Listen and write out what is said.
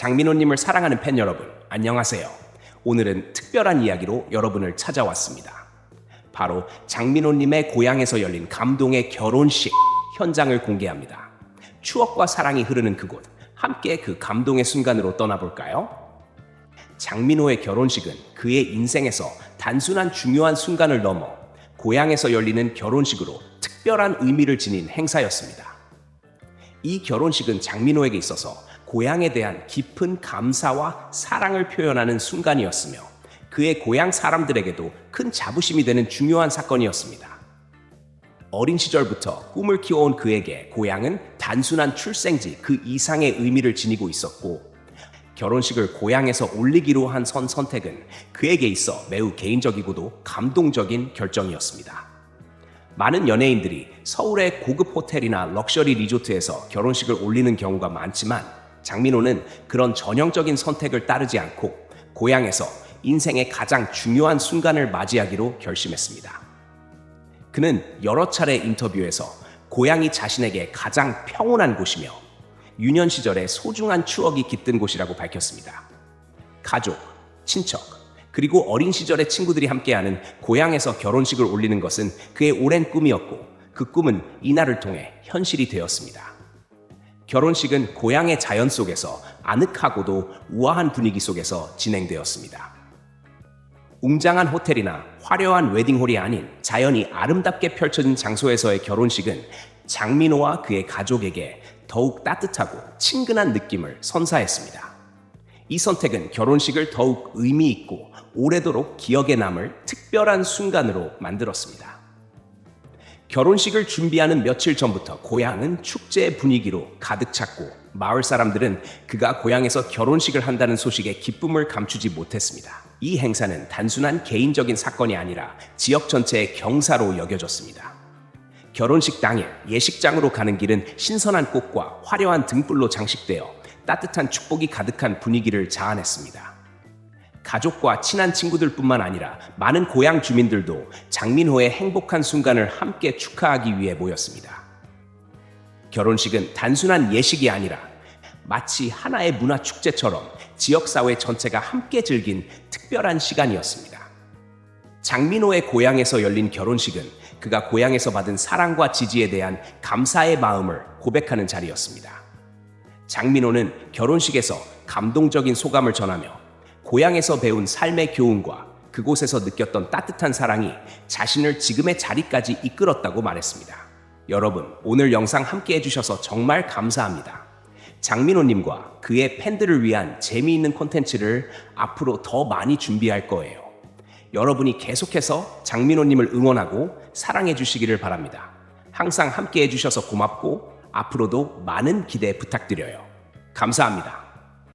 장민호님을 사랑하는 팬 여러분, 안녕하세요. 오늘은 특별한 이야기로 여러분을 찾아왔습니다. 바로 장민호님의 고향에서 열린 감동의 결혼식 현장을 공개합니다. 추억과 사랑이 흐르는 그곳, 함께 그 감동의 순간으로 떠나볼까요? 장민호의 결혼식은 그의 인생에서 단순한 중요한 순간을 넘어 고향에서 열리는 결혼식으로 특별한 의미를 지닌 행사였습니다. 이 결혼식은 장민호에게 있어서 고향에 대한 깊은 감사와 사랑을 표현하는 순간이었으며 그의 고향 사람들에게도 큰 자부심이 되는 중요한 사건이었습니다. 어린 시절부터 꿈을 키워온 그에게 고향은 단순한 출생지 그 이상의 의미를 지니고 있었고 결혼식을 고향에서 올리기로 한 선 선택은 그에게 있어 매우 개인적이고도 감동적인 결정이었습니다. 많은 연예인들이 서울의 고급 호텔이나 럭셔리 리조트에서 결혼식을 올리는 경우가 많지만 장민호는 그런 전형적인 선택을 따르지 않고 고향에서 인생의 가장 중요한 순간을 맞이하기로 결심했습니다. 그는 여러 차례 인터뷰에서 고향이 자신에게 가장 평온한 곳이며 유년 시절의 소중한 추억이 깃든 곳이라고 밝혔습니다. 가족, 친척, 그리고 어린 시절의 친구들이 함께하는 고향에서 결혼식을 올리는 것은 그의 오랜 꿈이었고 그 꿈은 이날을 통해 현실이 되었습니다. 결혼식은 고향의 자연 속에서 아늑하고도 우아한 분위기 속에서 진행되었습니다. 웅장한 호텔이나 화려한 웨딩홀이 아닌 자연이 아름답게 펼쳐진 장소에서의 결혼식은 장민호와 그의 가족에게 더욱 따뜻하고 친근한 느낌을 선사했습니다. 이 선택은 결혼식을 더욱 의미 있고 오래도록 기억에 남을 특별한 순간으로 만들었습니다. 결혼식을 준비하는 며칠 전부터 고향은 축제의 분위기로 가득 찼고 마을 사람들은 그가 고향에서 결혼식을 한다는 소식에 기쁨을 감추지 못했습니다. 이 행사는 단순한 개인적인 사건이 아니라 지역 전체의 경사로 여겨졌습니다. 결혼식 당일 예식장으로 가는 길은 신선한 꽃과 화려한 등불로 장식되어 따뜻한 축복이 가득한 분위기를 자아냈습니다. 가족과 친한 친구들뿐만 아니라 많은 고향 주민들도 장민호의 행복한 순간을 함께 축하하기 위해 모였습니다. 결혼식은 단순한 예식이 아니라 마치 하나의 문화 축제처럼 지역사회 전체가 함께 즐긴 특별한 시간이었습니다. 장민호의 고향에서 열린 결혼식은 그가 고향에서 받은 사랑과 지지에 대한 감사의 마음을 고백하는 자리였습니다. 장민호는 결혼식에서 감동적인 소감을 전하며 고향에서 배운 삶의 교훈과 그곳에서 느꼈던 따뜻한 사랑이 자신을 지금의 자리까지 이끌었다고 말했습니다. 여러분, 오늘 영상 함께 해주셔서 정말 감사합니다. 장민호님과 그의 팬들을 위한 재미있는 콘텐츠를 앞으로 더 많이 준비할 거예요. 여러분이 계속해서 장민호님을 응원하고 사랑해 주시기를 바랍니다. 항상 함께 해주셔서 고맙고 앞으로도 많은 기대 부탁드려요. 감사합니다.